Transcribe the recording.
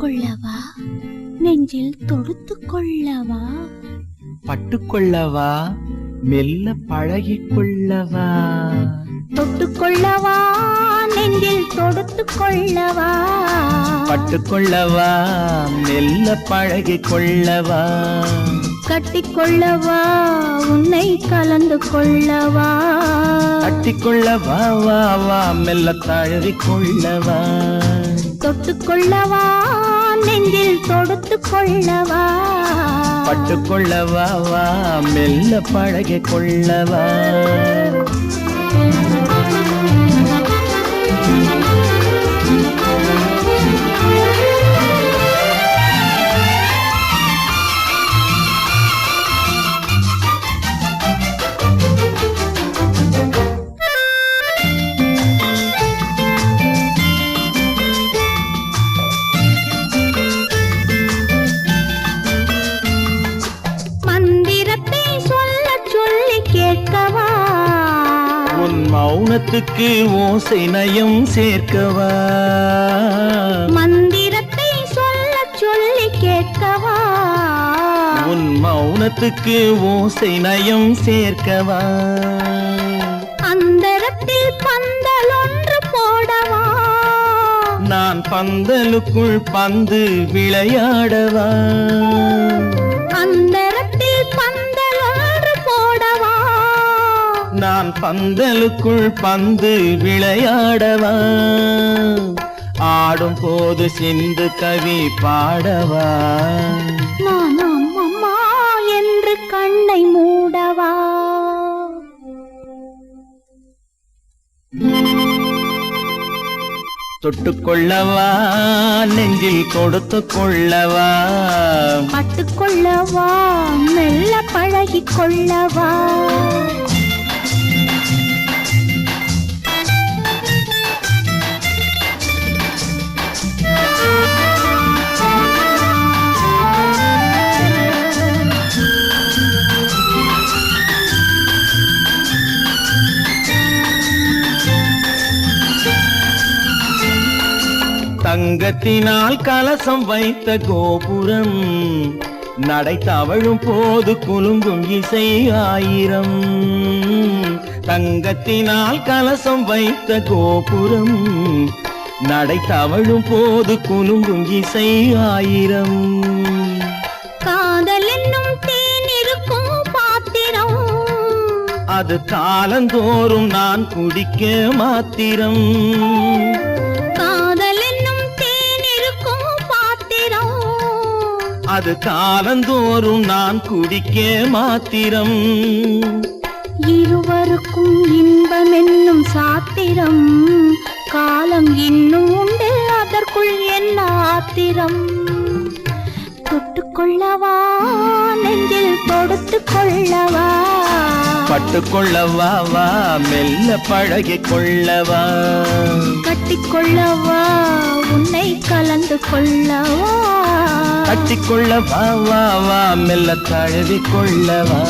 தொட்டுக்கொள்ளவா நெஞ்சில் தொடுத்து கொள்ளவா பட்டுக்கொள்ளவா? மெல்ல பழகிக் கொள்ளவா தொட்டுக்கொள்ளவா? நெஞ்சில் தொடுத்து கொள்ளவா பட்டுக்கொள்ளவா? மெல்ல பழகிக் கொள்ளவா கட்டிக்கொள்ளவா? உன்னை கலந்து கொள்ளவா கட்டிக்கொள்ளவா? வா வா மெல்ல தழுவிக் கொள்ளவா தொட்டுக்கொள்ளவா? நெஞ்சில் தொடுத்து கொள்ளவா? பட்டுக்கொள்ளவா வா மெல்ல பழக கொள்ளவா? மௌனத்துக்கு ஓசை நயம் சேர்க்கவா? மந்திரத்தை சொல்ல சொல்லி கேட்கவா? உன் மௌனத்துக்கு ஓசை நயம் சேர்க்கவா? அந்தரத்தில் பந்தல் ஒன்று போடவா? நான் பந்தலுக்குள் பந்து விளையாடவா? பந்தலுக்குள் பந்து விளையாடவா? ஆடும் போது சிந்து கவி பாடவா? நான் அம்மா என்று கண்ணை மூடவா? தொட்டுக்கொள்ளவா? நெஞ்சில் கொடுத்து கொள்ளவா பட்டுக்கொள்ளவா? மெல்ல பழகிக் கொள்ளவா தங்கத்தினால் கலசம் வைத்த கோபுரம் நடை தவழும் போது குலுங்கும் இசை ஆயிரம். தங்கத்தினால் கலசம் வைத்த கோபுரம் நடை தவழும் போது குலுங்கும் இசை ஆயிரம். காதல் என்னும் தேன் இருக்கும் பாத்திரம். அது காலந்தோறும் நான் குடிக்க மாத்திரம். அது காலந்தோறும் நான் குடிக்க மாத்திரம். இருவருக்கும் இன்பம் என்னும் சாத்திரம். காலம் இன்னும் உண்டு அதற்குள் என்ன ஆத்திரம். தொட்டுக்கொள்ளவா நெஞ்சில் தொடுத்து கொள்ளவா பட்டுக்கொள்ளவா வா மெல்ல பழகிக் கொள்ளவா கட்டிக்கொள்ளவா உன்னை கலந்து கொள்ளவா. கட்டிக்கொள்ளவா வா வா மெல்ல தழுவிக் கொள்ளவா